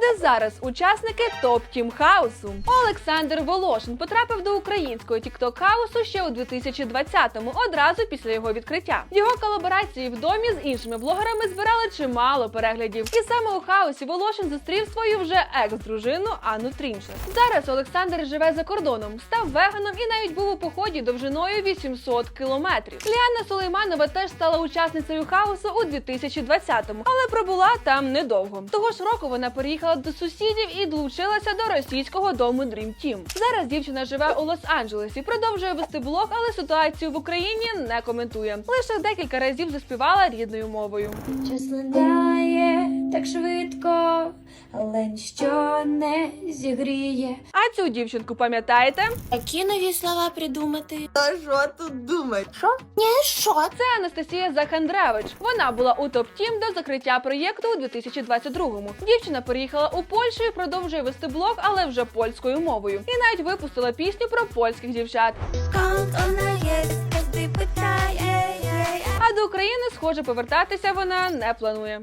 де зараз учасники топ тім хаусу. Олександр Волошин потрапив до українського тікток хаусу ще у 2020-му, одразу після його відкриття. Його колаборації в домі з іншими блогерами збирали чимало переглядів. І саме у хаусі Волошин зустрів свою вже екс-дружину Анну Трінчер. Зараз Олександр живе за кордоном, став веганом і навіть був у поході довжиною 800 кілометрів. Ліана Сулейманова теж стала учасницею хаосу у 2020-му, але пробула там недовго. Того ж року вона переїхала до сусідів і долучилася до російського дому Dream Team. Зараз дівчина живе у Лос-Анджелесі, продовжує вести блог, але ситуацію в Україні не коментує. Лише декілька разів заспівала рідною мовою. Час линає так швидко, але ніщо не зігріє. А цю дівчинку пам'ятаєте? Які нові слова придумати? Та що тут думать? Ні, що? Це Анастасія Захандревич. Вона була у топ тім до закриття проєкту у 2022-му. Дівчина переїхала у Польщу і продовжує вести блог, але вже польською мовою. І навіть випустила пісню про польських дівчат. А до України, схоже, повертатися вона не планує.